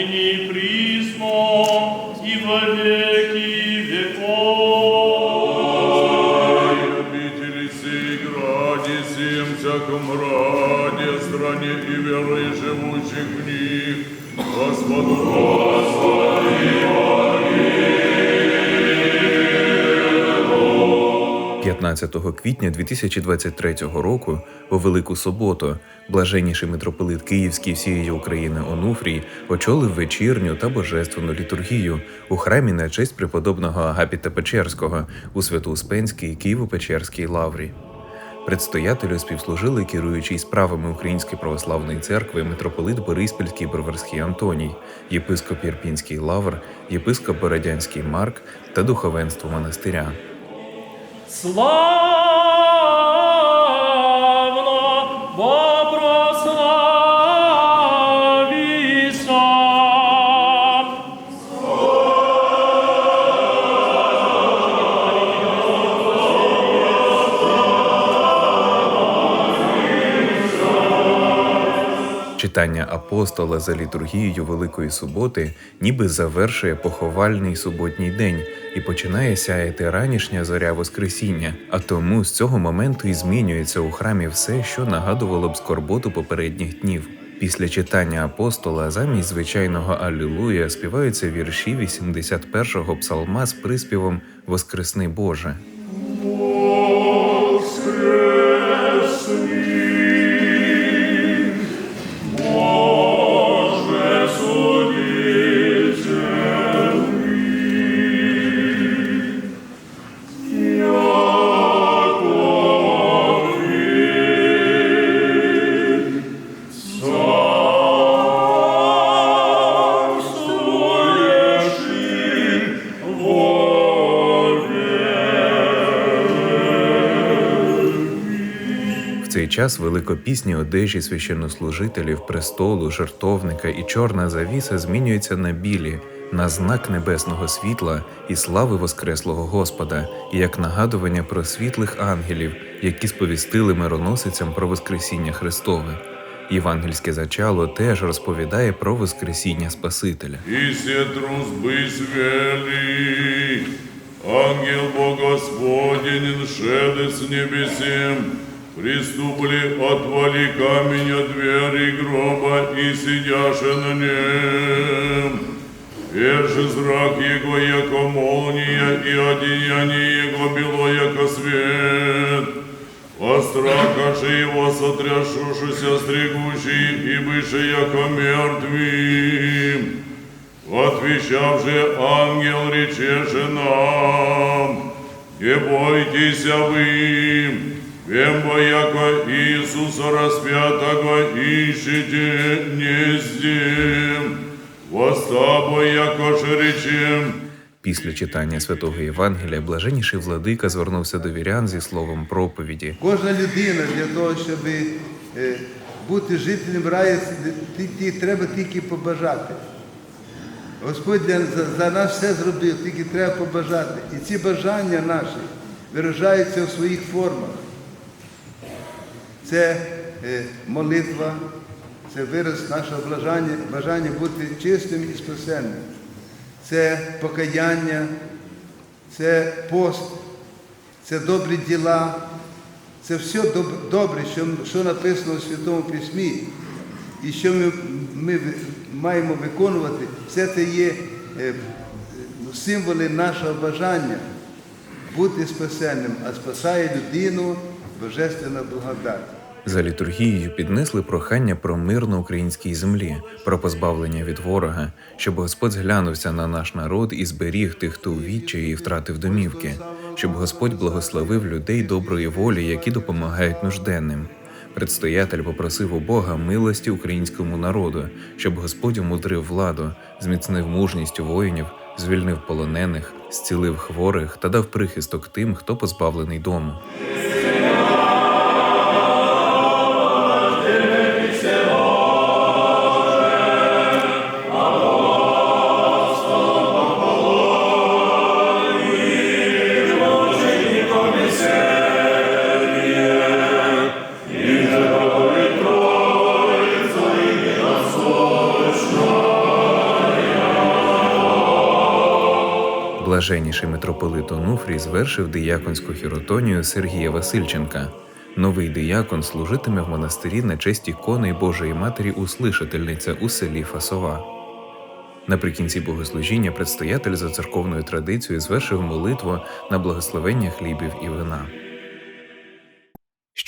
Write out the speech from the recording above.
ныне и присно, и во веки веков. Любители сей граде, всем всяком раде, стране и веры живущих в них, Господу Господи, Господи. 15 квітня 2023 року, у Велику Суботу, блаженніший митрополит Київський всієї України Онуфрій очолив вечірню та божественну літургію у храмі на честь преподобного Агапіта Печерського у Свято-Успенській Києво-Печерській лаврі. Предстоятелю співслужили керуючий справами Української православної церкви митрополит Бориспільський Броварський Антоній, єпископ Єрпінський Лавр, єпископ Бородянський Марк та духовенство монастиря. Славно Читання апостола за літургією Великої суботи ніби завершує поховальний суботній день і починає сяяти ранішня зоря Воскресіння. А тому з цього моменту і змінюється у храмі все, що нагадувало б скорботу попередніх днів. Після читання апостола замість звичайного Алілуя співаються вірші 81-го псалма з приспівом Воскресни Боже. Цей час великопісні одежі священнослужителів, престолу, жертовника і чорна завіса змінюються на білі, на знак небесного світла і слави Воскреслого Господа, і як нагадування про світлих ангелів, які сповістили мироносицям про Воскресіння Христове. Євангельське зачало теж розповідає про Воскресіння Спасителя. Трус ангел Бог Господень, шеды приступли, отвали камень от двери гроба и сидяше на нем. Перший зрак его, яко молния, и одеяние его бело, яко свет. Страха же его сотрясшися стригущий, и бывший яко. Отвечав же ангел речеше нам, не бойтесь вы, вембо яко Иисуса распятого ищете не здем, восстабо яко же Після читання святого Євангелія блаженніший владика звернувся до вірян зі словом проповіді. Кожна людина для того, щоб е, бути жителем раю, треба тільки побажати. Господь для, за, за нас все зробив, тільки треба побажати. І ці бажання наші виражаються в своїх формах. Це е, молитва, це вираз нашого бажання, бажання бути чистим і спасенним. Це покаяння, це пост, це добрі діла, це все добре, що, написано у Святому Письмі, і що ми, ми маємо виконувати, все це є е, символи нашого бажання бути спасенним, а спасає людину Божественна благодать. За літургією піднесли прохання про мир на українській землі, про позбавлення від ворога, щоб Господь зглянувся на наш народ і зберіг тих, хто у і втратив домівки, щоб Господь благословив людей доброї волі, які допомагають нужденним. Предстоятель попросив у Бога милості українському народу, щоб Господь умудрив владу, зміцнив мужність воїнів, звільнив полонених, зцілив хворих та дав прихисток тим, хто позбавлений дому. Блаженніший митрополит Онуфрій звершив дияконську хіротонію Сергія Васильченка. Новий диякон служитиме в монастирі на честь ікони Божої Матері Услишательниця у селі Фасова. Наприкінці богослужіння предстоятель за церковною традицією звершив молитву на благословення хлібів і вина.